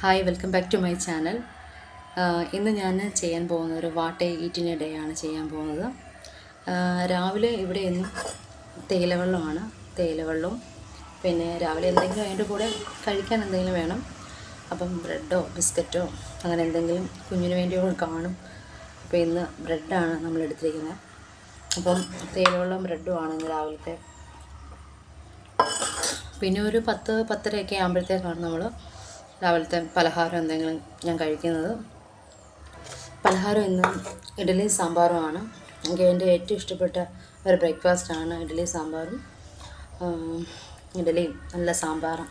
Hi welcome back to my channel. ഇന്ന് ഞാൻ ചെയ്യാൻ പോകുന്ന ഒരു വാട്ട ഈറ്റിന്റെ ഡേ ആണ് ചെയ്യാൻ പോകുന്നത്. രാവിലെ ഇവിടെ ഇന്ന് തേയിലവെള്ളമാണ്. തേയിലവെള്ളവും പിന്നെ രാവിലെ എന്തെങ്കിലും അതിന്റെ കൂടെ കഴിക്കാൻ എന്തെങ്കിലും വേണം. അപ്പം ബ്രെഡോ ബിസ്ക്കറ്റോ അങ്ങനെ എന്തെങ്കിലും കുഞ്ഞിന് വേണ്ടിയോ കാണും. അപ്പോൾ ഇന്ന് ബ്രെഡാണ് നമ്മൾ എടുത്തിരിക്കുന്നത്. അപ്പം തേയിലവെള്ളവും ബ്രെഡുമാണ് ഇന്ന് രാവിലത്തെ. പിന്നെ ഒരു പത്ത് പത്തരയൊക്കെ ആകുമ്പോഴത്തേക്കാണ് നമ്മൾ രാവിലത്തെ പലഹാരം എന്തെങ്കിലും ഞാൻ കഴിക്കുന്നത്. പലഹാരം ഇന്ന് ഇഡ്ഡലി സാമ്പാറുമാണ്. എനിക്ക് എന്റെ ഏറ്റവും ഇഷ്ടപ്പെട്ട ഒരു ബ്രേക്ക്ഫാസ്റ്റാണ് ഇഡ്ഡലി സാമ്പാറും. ഇഡലിയും ഇഡ്ഡലിയും നല്ല സാമ്പാറും.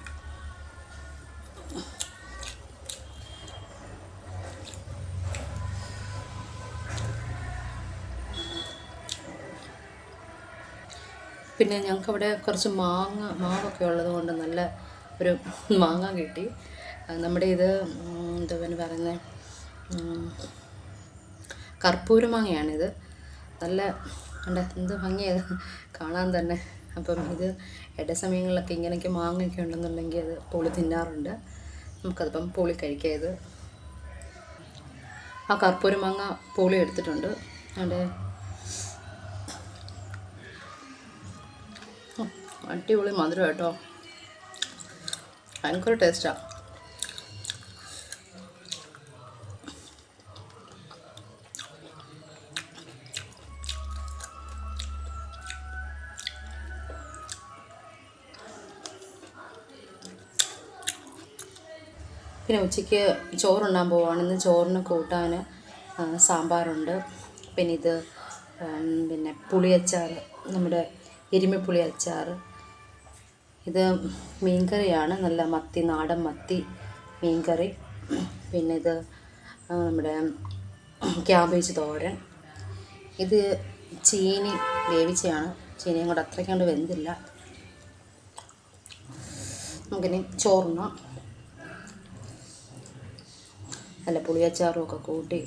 പിന്നെ ഞങ്ങൾക്കവിടെ കുറച്ച് മാങ്ങ മാവൊക്കെ ഉള്ളത് കൊണ്ട് നല്ല ഒരു മാങ്ങ കിട്ടി. നമ്മുടെ ഇത് എന്താ പിന്നെ പറയുന്നത് കർപ്പൂര മാങ്ങയാണിത്. നല്ല ഉണ്ട് എന്ത് ഭംഗിയത് കാണാൻ തന്നെ. അപ്പം ഇത് ഇട സമയങ്ങളിലൊക്കെ ഇങ്ങനെയൊക്കെ മാങ്ങയൊക്കെ ഉണ്ടെന്നുണ്ടെങ്കിൽ അത് പൊളി തിന്നാറുണ്ട്. നമുക്കതിപ്പം പൊളി കഴിക്കാം ആ കർപ്പൂര മാങ്ങ പൊളി എടുത്തിട്ടുണ്ട്. അവിടെ അടിപൊളി മധുരം കേട്ടോ. ഭയങ്കര ടേസ്റ്റാണ് പിന്നെ ഉച്ചയ്ക്ക് ചോറുണ്ണാൻ പോവാണ്. ഇന്ന് ചോറിന് കൂട്ടാൻ സാമ്പാറുണ്ട്. പിന്നെ ഇത് പിന്നെ പുളിയച്ചാർ നമ്മുടെ എരുമിപ്പുളി അച്ചാർ ഇത് മീൻകറിയാണ്. നല്ല മത്തി നാടൻ മത്തി മീൻകറി. പിന്നെ ഇത് നമ്മുടെ ക്യാബേജ് തോരൻ. ഇത് ചീനി വേവിച്ചതാണ് ചീനിയും കൂടെ അത്രയ്ക്കാണ്ട് വെന്തില്ല. നമുക്കിനി ചോറുണ്ണാം. നല്ല പുളിയച്ചാറും ഒക്കെ കൂട്ടി.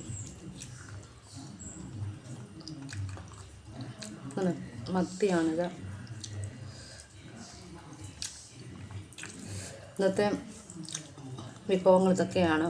മത്തിയാണിത്. ഇന്നത്തെ വിഭവങ്ങൾ ഇതൊക്കെയാണ്.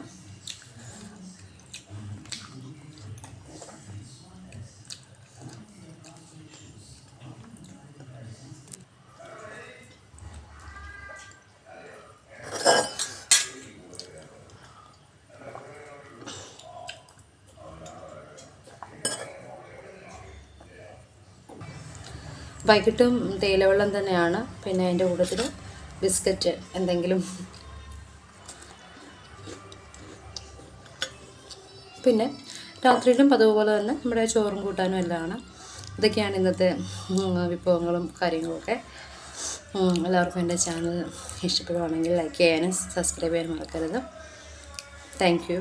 വൈകിട്ടും തേയിലവെള്ളം തന്നെയാണ്. പിന്നെ അതിന്റെ കൂട്ടത്തിൽ ബിസ്ക്കറ്റ് എന്തെങ്കിലും. പിന്നെ രാത്രിയിലും പതിവുപോലെ തന്നെ നമ്മുടെ ചോറും കൂട്ടാനും എല്ലാമാണ്. ഇതൊക്കെയാണ് ഇന്നത്തെ വിഭവങ്ങളും കാര്യങ്ങളൊക്കെ എല്ലാവർക്കും എന്റെ ചാനൽ ഇഷ്ടപ്പെടുവാണെങ്കിൽ ലൈക്ക് ചെയ്യാനും സബ്സ്ക്രൈബ് ചെയ്യാനും മറക്കരുത്. താങ്ക്